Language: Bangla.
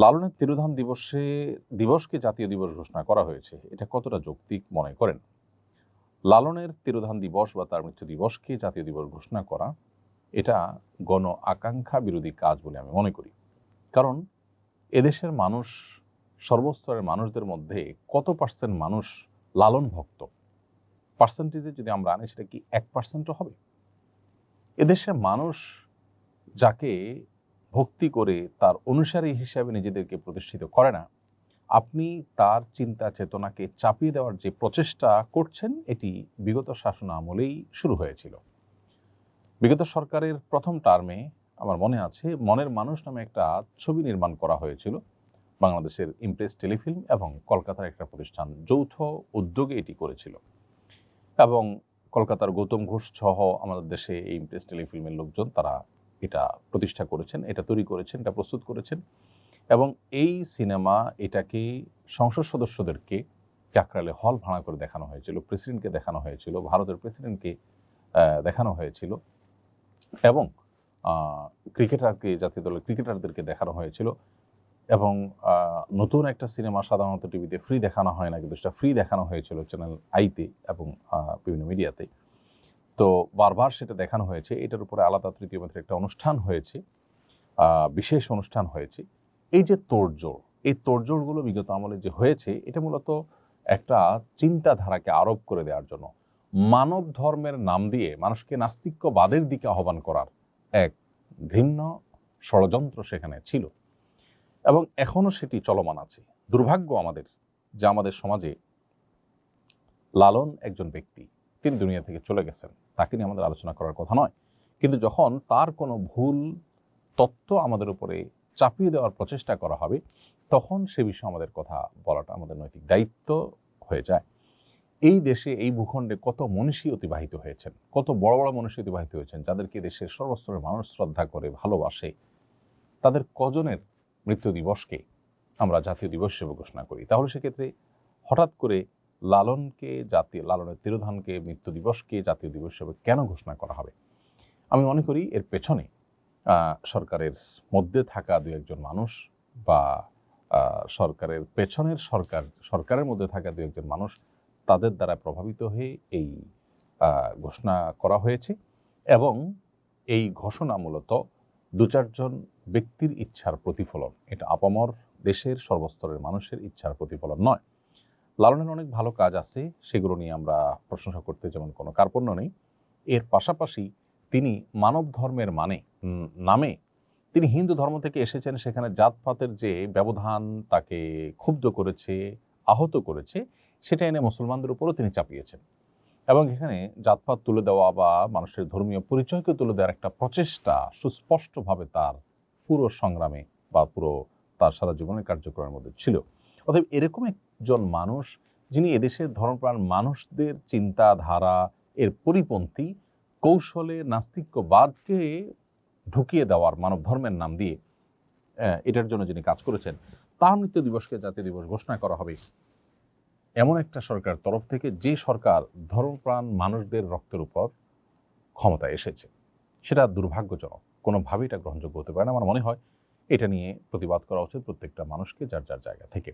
লালনের তিরোধান দিবসে, দিবসকে জাতীয় দিবস ঘোষণা করা হয়েছে। এটা কতটা যৌক্তিক মনে করেন? লালনের তিরোধান দিবস বা তার মৃত্যু দিবসকে জাতীয় দিবস ঘোষণা করা, এটা গণ আকাঙ্ক্ষা বিরোধী কাজ বলে আমি মনে করি। কারণ এদেশের মানুষ, সর্বস্তরের মানুষদের মধ্যে কত পার্সেন্ট মানুষ লালন ভক্ত? পার্সেন্টেজে যদি আমরা আনি, সেটা কি এক পার্সেন্টও হবে? এদেশের মানুষ যাকে ভক্তি করে তার অনুসারী হিসাবে নিজেদেরকে প্রতিষ্ঠিত করে না, আপনি তার চিন্তা চেতনাকে চাপিয়ে দেওয়ার যে প্রচেষ্টা করছেন, এটি বিগত শাসন আমলেই শুরু হয়েছিল। বিগত সরকারের প্রথম টার্মে আমার মনে আছে, মনের মানুষ নামে একটা ছবি নির্মাণ করা হয়েছিল, বাংলাদেশের ইমপ্রেস টেলিফিল্ম এবং কলকাতার একটা প্রতিষ্ঠান যৌথ উদ্যোগে এটি করেছিল। এবং কলকাতার গৌতম ঘোষ সহ আমাদের দেশে এই ইমপ্রেস টেলিফিল্মের লোকজন, তারা এটা প্রতিষ্ঠা করেছেন, এটা তৈরি করেছেন, এটা প্রস্তুত করেছেন এবং এই সিনেমা এটাকে সংসদ সদস্যদেরকে কাকরালে হল ভাড়া করে দেখানো হয়েছিল, প্রেসিডেন্টকে দেখানো হয়েছিল, ভারতের প্রেসিডেন্টকে দেখানো হয়েছিল এবং ক্রিকেটারকে, জাতীয় দলের ক্রিকেটারদেরকে দেখানো হয়েছিল এবং নতুন একটা সিনেমা সাধারণত টিভিতে ফ্রি দেখানো হয় না, কিন্তু সেটা ফ্রি দেখানো হয়েছিল চ্যানেল আইতে এবং বিভিন্ন মিডিয়াতে তো বারবার সেটা দেখানো হয়েছে। এটার উপরে আলাদা তৃতীয় পন্থের একটা অনুষ্ঠান হয়েছে বিশেষ অনুষ্ঠান হয়েছে। এই যে তোড়জোড়, এই তোড়জোড়গুলো বিগত আমলে যে হয়েছে, এটা মূলত একটা চিন্তাধারাকে আরোপ করে দেওয়ার জন্য। মানব ধর্মের নাম দিয়ে মানুষকে নাস্তিক্যবাদের দিকে আহ্বান করার এক ঘৃণ্য ষড়যন্ত্র সেখানে ছিল। এবং এখনও সেটি চলমান আছে। দুর্ভাগ্য আমাদের যে আমাদের সমাজে লালন একজন ব্যক্তি, তিনি দুনিয়া থেকে চলে গেছেন। তাকে নিয়ে আমাদের আলোচনা করার কথা নয়। কিন্তু যখন তার কোনো ভুল তত্ত্ব আমাদের উপরে চাপিয়ে দেওয়ার প্রচেষ্টা করা হবে, তখন সে বিষয়ে আমাদের কথা বলাটা আমাদের নৈতিক দায়িত্ব হয়ে যায়। এই দেশে এই ভূখণ্ডে কত মনীষী অতিবাহিত হয়েছেন, কত বড় বড় মনীষী অতিবাহিত হয়েছেন, যাদেরকে দেশের সর্বস্তরের মানুষ শ্রদ্ধা করে, ভালোবাসে, তাদের কজনের মৃত্যু দিবসকে আমরা জাতীয় দিবস হিসেবে ঘোষণা করি। তাহলে সেক্ষেত্রে হঠাৎ করে লালনকে জাতীয়, লালনের তিরোধানকে মৃত্যু দিবসকে জাতীয় দিবস হিসেবে কেন ঘোষণা করা হবে? আমি মনে করি এর পেছনে সরকারের মধ্যে থাকা দু একজন মানুষ বা সরকারের পেছনের সরকার, সরকারের মধ্যে থাকা দু একজন মানুষ তাদের দ্বারা প্রভাবিত হয়ে এই ঘোষণা করা হয়েছে এবং এই ঘোষণা মূলত দু চারজন ব্যক্তির ইচ্ছার প্রতিফলন। এটা আপামর দেশের সর্বস্তরের মানুষের ইচ্ছার প্রতিফলন নয়। লালনের অনেক ভালো কাজ আছে, সেগুলো নিয়ে আমরা প্রশংসা করতে যেমন কোনো কার্পণ্য নেই। এর পাশাপাশি তিনি মানব ধর্মের মানে নামে তিনি হিন্দু ধর্ম থেকে এসেছেন, সেখানে জাতপাতের যে ব্যবধান তাকে ক্ষুব্ধ করেছে, আহত করেছে, সেটা এনে মুসলমানদের উপরও তিনি চাপিয়েছেন। এবং এখানে জাতপাত তুলে দেওয়া বা মানুষের ধর্মীয় পরিচয়কে তুলে দেওয়ার একটা প্রচেষ্টা সুস্পষ্টভাবে তার পুরো সংগ্রামে বা পুরো তার সারা জীবনের কার্যক্রমের মধ্যে ছিল। অতএব এরকম একজন মানুষ যিনি এদেশের ধর্মপ্রাণ মানুষদের চিন্তাধারা, এর পরিপন্থী, কৌশলে, নাস্তিক্যবাদকে ঢুকিয়ে দেওয়ার, মানব ধর্মের নাম দিয়ে এটার জন্য যিনি কাজ করেছেন, তার মৃত্যু দিবসকে জাতীয় দিবস ঘোষণা করা হবে। এমন একটা সরকার তরফ থেকে যে সরকার ধর্মপ্রাণ মানুষদের রক্তের উপর ক্ষমতায় এসেছে, সেটা দুর্ভাগ্যজনক। কোনোভাবেই এটা গ্রহণযোগ্য হতে পারে না। আমার মনে হয় এটা নিয়ে প্রতিবাদ করা উচিত প্রত্যেকটা মানুষকে যার যার জায়গা থেকে।